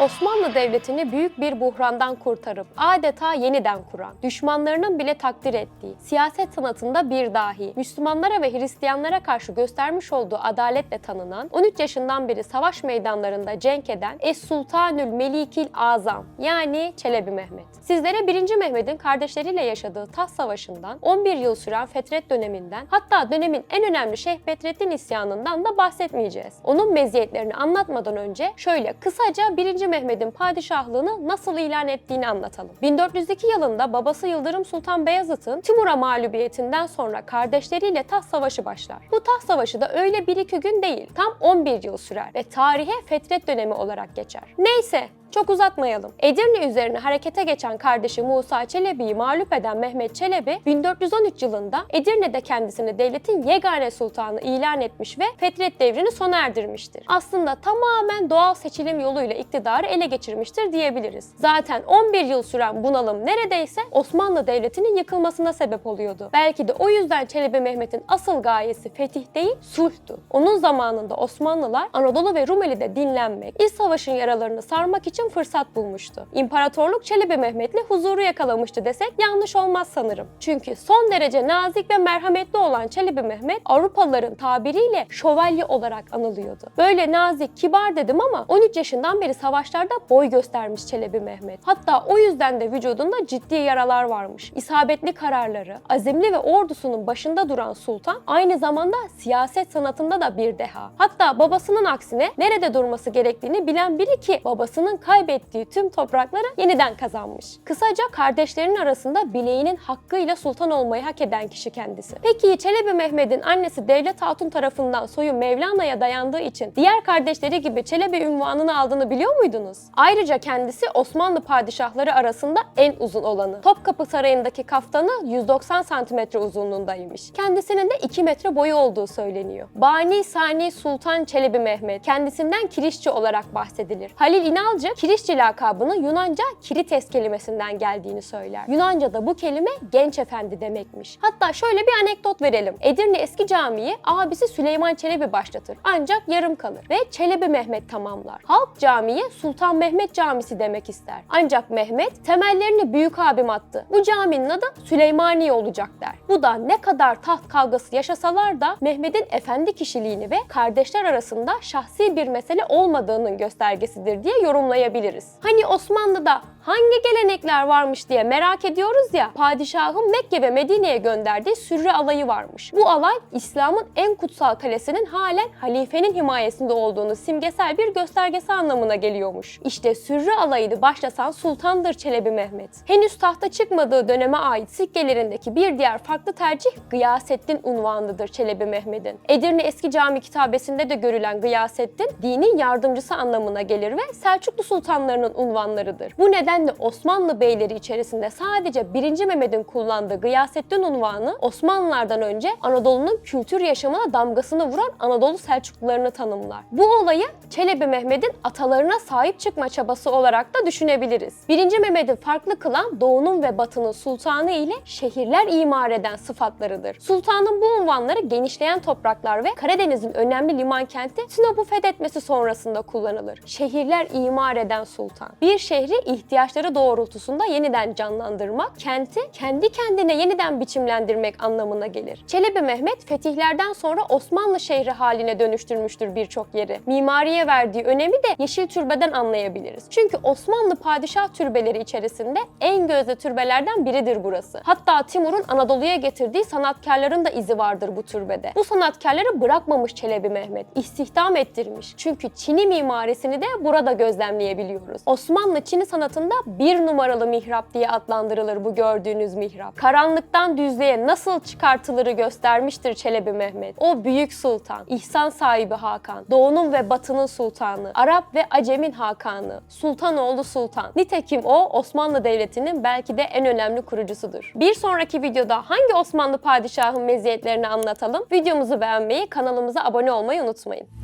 Osmanlı Devleti'ni büyük bir buhrandan kurtarıp adeta yeniden kuran, düşmanlarının bile takdir ettiği, siyaset sanatında bir dahi, Müslümanlara ve Hristiyanlara karşı göstermiş olduğu adaletle tanınan, 13 yaşından beri savaş meydanlarında cenk eden Es-Sultanül Melikil Azam yani Çelebi Mehmet. Sizlere 1. Mehmet'in kardeşleriyle yaşadığı Tas Savaşı'ndan, 11 yıl süren Fetret döneminden, hatta dönemin en önemli Şeyh Bedrettin isyanından da bahsetmeyeceğiz. Onun meziyetlerini anlatmadan önce şöyle kısaca 1. Mehmet'in padişahlığını nasıl ilan ettiğini anlatalım. 1402 yılında babası Yıldırım Sultan Beyazıt'ın Timur'a mağlubiyetinden sonra kardeşleriyle Tas Savaşı başlar. Bu Tas Savaşı da öyle 1-2 gün değil, tam 11 yıl sürer ve tarihe Fetret dönemi olarak geçer. Neyse, çok uzatmayalım. Edirne üzerine harekete geçen kardeşi Musa Çelebi'yi mağlup eden Mehmet Çelebi 1413 yılında Edirne'de kendisini devletin yegane sultanı ilan etmiş ve Fetret devrini sona erdirmiştir. Aslında tamamen doğal seçilim yoluyla iktidarı ele geçirmiştir diyebiliriz. Zaten 11 yıl süren bunalım neredeyse Osmanlı Devleti'nin yıkılmasına sebep oluyordu. Belki de o yüzden Çelebi Mehmet'in asıl gayesi fetih değil, sulhtu. Onun zamanında Osmanlılar Anadolu ve Rumeli'de dinlenmek, İç Savaş'ın yaralarını sarmak için fırsat bulmuştu. İmparatorluk Çelebi Mehmet'le huzuru yakalamıştı desek yanlış olmaz sanırım. Çünkü son derece nazik ve merhametli olan Çelebi Mehmet Avrupalıların tabiriyle şövalye olarak anılıyordu. Böyle nazik, kibar dedim ama 13 yaşından beri savaşlarda boy göstermiş Çelebi Mehmet. Hatta o yüzden de vücudunda ciddi yaralar varmış. İsabetli kararları, azimli ve ordusunun başında duran sultan aynı zamanda siyaset sanatında da bir deha. Hatta babasının aksine nerede durması gerektiğini bilen biri ki babasının kaybettiği tüm toprakları yeniden kazanmış. Kısaca kardeşlerinin arasında bileğinin hakkıyla sultan olmayı hak eden kişi kendisi. Peki Çelebi Mehmet'in annesi Devlet Hatun tarafından soyu Mevlana'ya dayandığı için diğer kardeşleri gibi Çelebi ünvanını aldığını biliyor muydunuz? Ayrıca kendisi Osmanlı padişahları arasında en uzun olanı. Topkapı Sarayı'ndaki kaftanı 190 cm uzunluğundaymış. Kendisinin de 2 metre boyu olduğu söyleniyor. Bani Sani Sultan Çelebi Mehmet kendisinden kirişçi olarak bahsedilir. Halil İnalcı kirişçi lakabının Yunanca kirites kelimesinden geldiğini söyler. Yunanca'da bu kelime genç efendi demekmiş. Hatta şöyle bir anekdot verelim. Edirne Eski Camii'yi abisi Süleyman Çelebi başlatır. Ancak yarım kalır ve Çelebi Mehmet tamamlar. Halk camiye Sultan Mehmet Camisi demek ister. Ancak Mehmet temellerini büyük abim attı. Bu caminin adı Süleymaniye olacak der. Bu da ne kadar taht kavgası yaşasalar da Mehmet'in efendi kişiliğini ve kardeşler arasında şahsi bir mesele olmadığının göstergesidir diye yorumlayabiliriz. Hani Osmanlı'da hangi gelenekler varmış diye merak ediyoruz ya, padişahın Mekke ve Medine'ye gönderdiği sürre alayı varmış. Bu alay İslam'ın en kutsal kalesinin halen halifenin himayesinde olduğunu simgesel bir göstergesi anlamına geliyormuş. İşte sürre alayını başlatan Sultandır Çelebi Mehmet. Henüz tahta çıkmadığı döneme ait sikkelerindeki bir diğer farklı tercih Gıyasettin unvanıdır Çelebi Mehmet'in. Edirne Eski Cami kitabesinde de görülen Gıyasettin, dinin yardımcısı anlamına gelir ve Selçuklu sultanlarının unvanlarıdır. Bu nedenle Osmanlı beyleri içerisinde sadece 1. Mehmet'in kullandığı Gıyasettin unvanı Osmanlılardan önce Anadolu'nun kültür yaşamına damgasını vuran Anadolu Selçuklularını tanımlar. Bu olayı Çelebi Mehmet'in atalarına sahip çıkma çabası olarak da düşünebiliriz. 1. Mehmet'i farklı kılan doğunun ve batının sultanı ile şehirler imar eden sıfatlarıdır. Sultanın bu unvanları genişleyen topraklar ve Karadeniz'in önemli liman kenti Sinop'u fethetmesi sonrasında kullanılır. Şehirler imar eden sultan. Bir şehri ihtiyaçları doğrultusunda yeniden canlandırmak, kenti kendi kendine yeniden biçimlendirmek anlamına gelir. Çelebi Mehmet fetihlerden sonra Osmanlı şehri haline dönüştürmüştür birçok yeri. Mimariye verdiği önemi de Yeşil Türbe'den anlayabiliriz. Çünkü Osmanlı padişah türbeleri içerisinde en gözde türbelerden biridir burası. Hatta Timur'un Anadolu'ya getirdiği sanatkarların da izi vardır bu türbede. Bu sanatkarları bırakmamış Çelebi Mehmet, istihdam ettirmiş. Çünkü Çin'i mimarisini de burada gözlemleyebiliyoruz. Osmanlı Çin'i sanatında bir numaralı mihrap diye adlandırılır bu gördüğünüz mihrap. Karanlıktan düzlüğe nasıl çıkartılırı göstermiştir Çelebi Mehmet. O büyük sultan, ihsan sahibi Hakan, doğunun ve batının sultanı, Arap ve Acem'in Hakanı, Sultanoğlu Sultan. Nitekim o Osmanlı Devleti'nin belki de en önemli kurucusudur. Bir sonraki videoda hangi Osmanlı padişahın meziyetlerini anlatalım? Videomuzu beğenmeyi, kanalımıza abone olmayı unutmayın.